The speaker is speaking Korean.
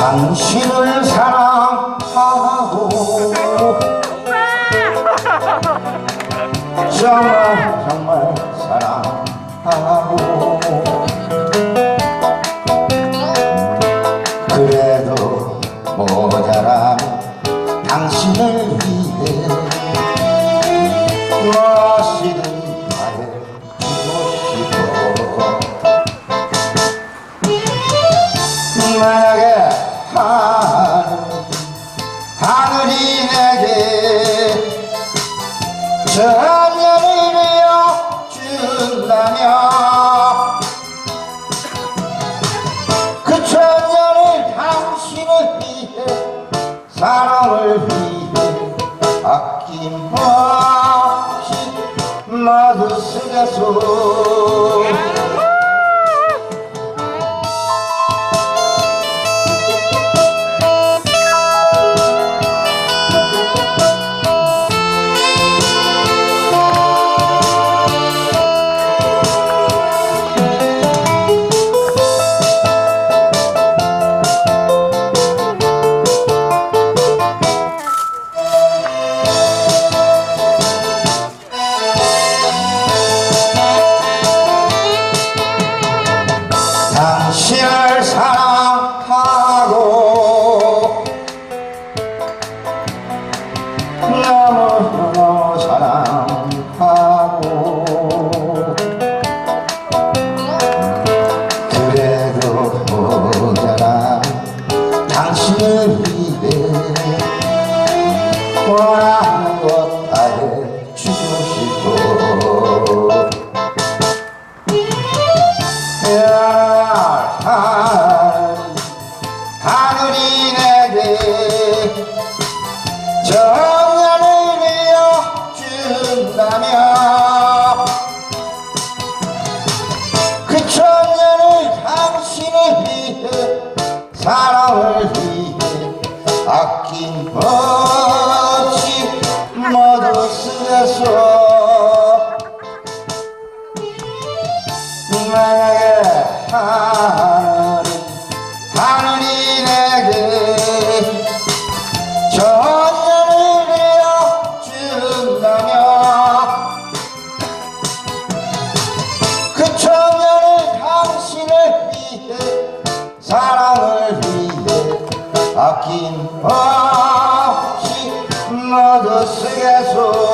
당신을 사랑하고 정말 정말 사랑하고 그래도 모자란 당신을 위해 하늘, 하늘이 내게 천년을 이어 준다면 그 천년을 당신을 위해 사랑을 위해 아낌없이 모두 쓰겠소 원하는 것다 해주고 싶어 하늘이 내게 정연을 이어 준다면 그 천년을 당신을 위해 사랑 만약에 하늘이 내게 천년을 이어 준다면 그 천년을 당신을 위해 사랑을 위해 아낌없이 모두 쓰겠소